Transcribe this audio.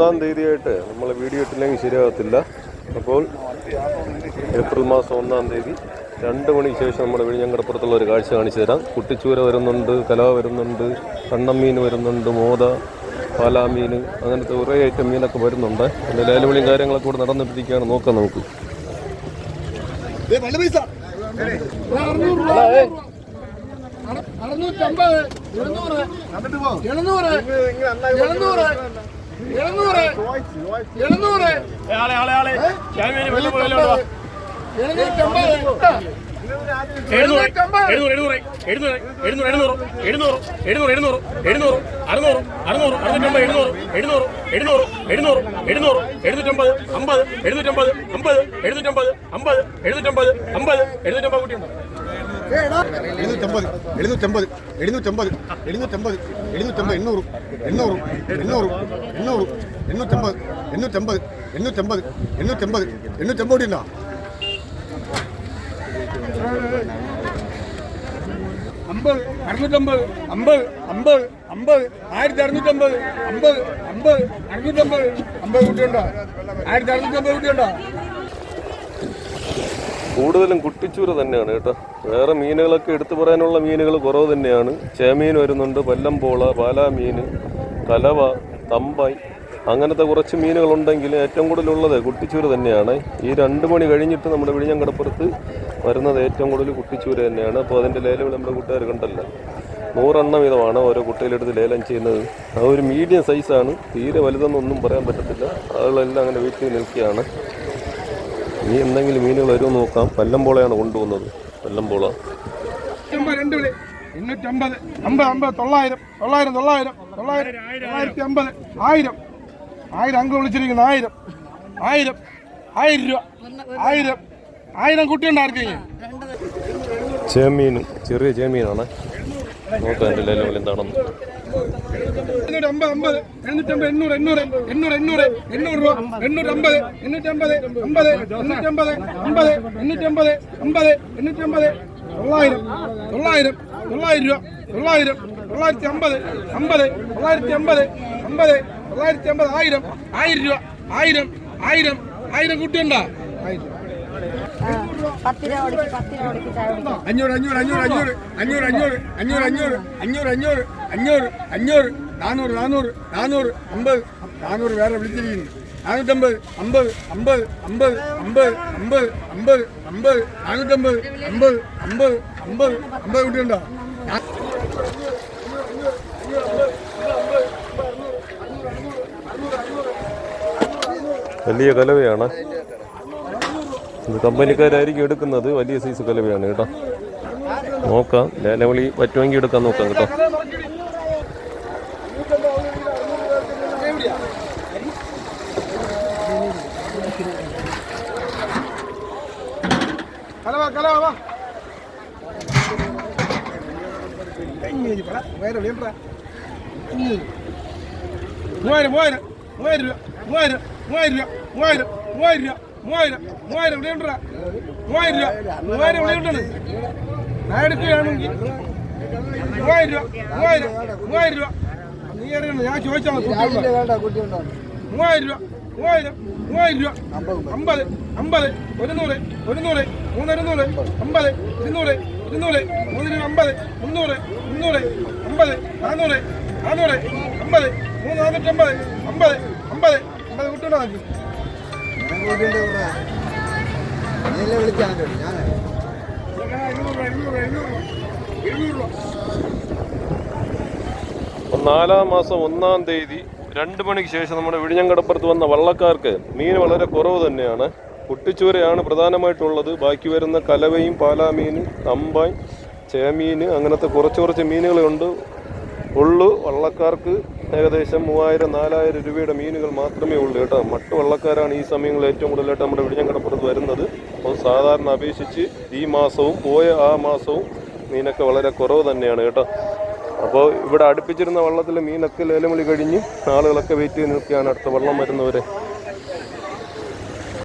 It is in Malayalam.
ഒന്നാം തീയതിയായിട്ട് നമ്മൾ വീഡിയോ ഇട്ടില്ലെങ്കിൽ ശരിയാകത്തില്ല. അപ്പോൾ ഏപ്രിൽ മാസം ഒന്നാം തീയതി രണ്ട് മണിക്ക് ശേഷം നമ്മുടെ വിഴിഞ്ഞങ്കടപ്പുറത്തുള്ള ഒരു കാഴ്ച കാണിച്ചു തരാം. കുട്ടിച്ചൂര വരുന്നുണ്ട് കലവ വരുന്നുണ്ട് കണ്ണമ്മീൻ വരുന്നുണ്ട് മോത പാലാമീൻ അങ്ങനത്തെ കുറേ ഐറ്റം മീനൊക്കെ വരുന്നുണ്ട്. അതിന്റെ ലേലവിളിയും കാര്യങ്ങളൊക്കെ കൂടെ നടന്നിട്ടിരിക്കുകയാണ്. നോക്കാം നമുക്ക്. അറുന്നൂറ്റമ്പത് എഴുന്നൂറ് എഴുന്നൂറ് എഴുന്നൂറ് എഴുന്നൂറ്. എഴുന്നൂറ്. എഴുന്നൂറ്. എഴുന്നൂറ് എഴുന്നൂറ് എഴുന്നൂറ്. എഴുന്നൂറ് എഴുന്നൂറ് എഴുന്നൂറ്. എഴുന്നൂറ് അറുന്നൂറ് അറുന്നൂറ് അറുന്നൂറ്റമ്പത് എഴുന്നൂറ്. എഴുന്നൂറ് എഴുന്നൂറ് എഴുന്നൂറ് എഴുന്നൂറ്. എഴുന്നൂറ്റമ്പത് അമ്പത് എഴുന്നൂറ്റമ്പത് അമ്പത് എഴുന്നൂറ്റമ്പത് അമ്പത് എഴുന്നൂറ്റമ്പത് അമ്പത് എഴുന്നൂറ്റമ്പത് കുട്ടിയുണ്ടോ. எழுநூற்றம்பது எழுநூற்றம்பது எழுநூற்றம்பது எழுநூற்றம்பது எழுநூற்றம்பது எண்ணூறு எண்ணூறு எண்ணூறு எண்ணூறு எண்ணூற்றம்பது எண்ணூற்றம்பது எண்ணூற்றம்பது எண்ணூற்றம்பது எண்ணூற்றம்பதுண்ணா അമ്പത് അറുന്നൂറ്റമ്പത് അമ്പത് അമ്പത് അമ്പത് ആയിരത്തി അറുന്നൂറ്റമ്പത് അമ്പത് അമ്പത് അറുന്നൂറ്റമ്പത് അമ്പത് കുട്ടിയുണ്ടോ ആയിരത്തി അറുന്നൂറ്റമ്പത് കുട്ടിയുണ്ടോ കൂടുതലും കുട്ടിച്ചൂര തന്നെയാണ് കേട്ടോ. വേറെ മീനുകളൊക്കെ എടുത്തു പറയാനുള്ള മീനുകൾ കുറവ് തന്നെയാണ്. ചേമീൻ വരുന്നുണ്ട് പല്ലംപോള പാലാമീൻ കലവ തമ്പായി അങ്ങനത്തെ കുറച്ച് മീനുകളുണ്ടെങ്കിൽ ഏറ്റവും കൂടുതലുള്ളത് കുട്ടിച്ചൂര തന്നെയാണ്. ഈ രണ്ട് മണി കഴിഞ്ഞിട്ട് നമ്മുടെ വിഴിഞ്ഞങ്കടപ്പുറത്ത് വരുന്നത് ഏറ്റവും കൂടുതൽ കുട്ടിച്ചൂര തന്നെയാണ്. അപ്പോൾ അതിന്റെ ലേലം നമ്മുടെ കൂട്ടുകാർ കണ്ടല്ലോ. നൂറെണ്ണം വീതമാണ് ഓരോ കുട്ടിയിലെടുത്ത് ലേലം ചെയ്യുന്നത്. ആ ഒരു മീഡിയം സൈസാണ് തീരെ വലുതെന്നൊന്നും പറയാൻ പറ്റത്തില്ല. ആളുകളെല്ലാം അങ്ങനെ വീട്ടിൽ നിൽക്കുകയാണ്. ഇനി എന്തെങ്കിലും മീനുകൾ വരുമോ നോക്കാം. പല്ലമ്പോളയാണ് കൊണ്ടുപോകുന്നത്. പല്ലമ്പോള എണ്ണൂറ്റമ്പത്. അമ്പത് അമ്പത്. തൊള്ളായിരം. തൊള്ളായിരം തൊള്ളായിരം. തൊള്ളായിരം. തൊള്ളായിരത്തി അമ്പത് ആയിരം. ആയിരം അങ്ക് വിളിച്ചിരിക്കുന്നു. ആയിരം. ആയിരം. ആയിരം രൂപ. ആയിരം. ആയിരം കുട്ടിയുണ്ട് ആർക്കെങ്കിലും? ചേമീൻ ചെറിയ ചേമീനാണ്. നോക്കാം എന്റെ ലെവൽ എന്താണെന്ന്. രൂപ ആയിരം ആയിരം ആയിരം ആയിരം ആയിരം കുട്ടിയുണ്ടോ? അഞ്ഞൂറ് അഞ്ഞൂറ് അഞ്ഞൂറ് അഞ്ഞൂറ് അഞ്ഞൂറ് അഞ്ഞൂറ് അഞ്ഞൂറ് അഞ്ഞൂറ് അഞ്ഞൂറ് അഞ്ഞൂറ് അഞ്ഞൂറ് അഞ്ഞൂറ് നാനൂറ് നാനൂറ് നാനൂറ് അമ്പത് നാനൂറ് വേറെ വിളിച്ചിരിക്കുന്നു നാനൂറ്റമ്പത് അമ്പത് അമ്പത് അമ്പത് അമ്പത് അമ്പത് അമ്പത് അമ്പത് നാനൂറ്റമ്പത് അമ്പത് അമ്പത് അമ്പത് അമ്പത് കുട്ടിയുണ്ടോ വലിയ കലവയാണ് ഇത് കമ്പനിക്കാരായിരിക്കും എടുക്കുന്നത്. വലിയ സൈസ് കലവയാണ് കേട്ടോ. നോക്കാം. ലേലവിളി പറ്റുമെങ്കിൽ എടുക്കാൻ നോക്കാം കേട്ടോ. മൂവായിരം മൂവായിരം മൂവായിരം രൂപ മൂവായിരം മൂവായിരം രൂപ മൂവായിരം മൂവായിരം രൂപ മൂവായിരം മൂവായിരം വിളിയുണ്ടാ മൂവായിരം രൂപ മൂവായിരം വിളിയുണ്ടാണ് ഞാൻ എടുക്കുകയാണെങ്കിൽ മൂവായിരം രൂപ മൂവായിരം മൂവായിരം രൂപ. നീ അറിയണം ഞാൻ ചോദിച്ചാൽ മൂവായിരം രൂപ മൂവായിരം മൂവായിരം രൂപ. അമ്പത് അമ്പത് ഒരുന്നൂറ് ഒരുന്നൂറ് മൂന്നൂറ് അമ്പത് ഇരുന്നൂറ് ഇരുന്നൂറ് മൂന്നിന് അമ്പത് മുന്നൂറ് മുന്നൂറ് അമ്പത് നാനൂറ് നാനൂറ് അമ്പത് മൂന്ന് നാനൂറ്റമ്പത് അമ്പത് അമ്പത്. അമ്പത് കിട്ടണോ നാലാം മാസം ഒന്നാം തീയതി രണ്ട് മണിക്ക് ശേഷം നമ്മുടെ വിഴിഞ്ഞങ്കടപ്പുറത്ത് വന്ന വള്ളക്കാർക്ക് മീൻ വളരെ കുറവ് തന്നെയാണ്. കുട്ടിച്ചൂരയാണ് പ്രധാനമായിട്ടുള്ളത്. ബാക്കി വരുന്ന കലവയും പാലാമീൻ തമ്പായ് ചേമീൻ അങ്ങനത്തെ കുറച്ച് കുറച്ച് മീനുകളുണ്ട്. ഉള്ളു വള്ളക്കാർക്ക് ഏകദേശം മൂവായിരം നാലായിരം രൂപയുടെ മീനുകൾ മാത്രമേ ഉള്ളൂ കേട്ടോ. മട്ടുവള്ളക്കാരാണ് ഈ സമയങ്ങളിൽ ഏറ്റവും കൂടുതലായിട്ട് നമ്മുടെ വിഴിഞ്ഞങ്കടപ്പുറത്ത് വരുന്നത്. അപ്പോൾ സാധാരണ അപേക്ഷിച്ച് ഈ മാസവും പോയ ആ മാസവും മീനൊക്കെ വളരെ കുറവ് തന്നെയാണ് കേട്ടോ. അപ്പോൾ ഇവിടെ അടുപ്പിച്ചിരുന്ന വള്ളത്തിൽ മീനൊക്കെ ലേലം കഴിഞ്ഞ് ആളുകളൊക്കെ വെയിറ്റ് ചെയ്ത് നിൽക്കുകയാണ് അടുത്ത വള്ളം വരുന്നവരെ.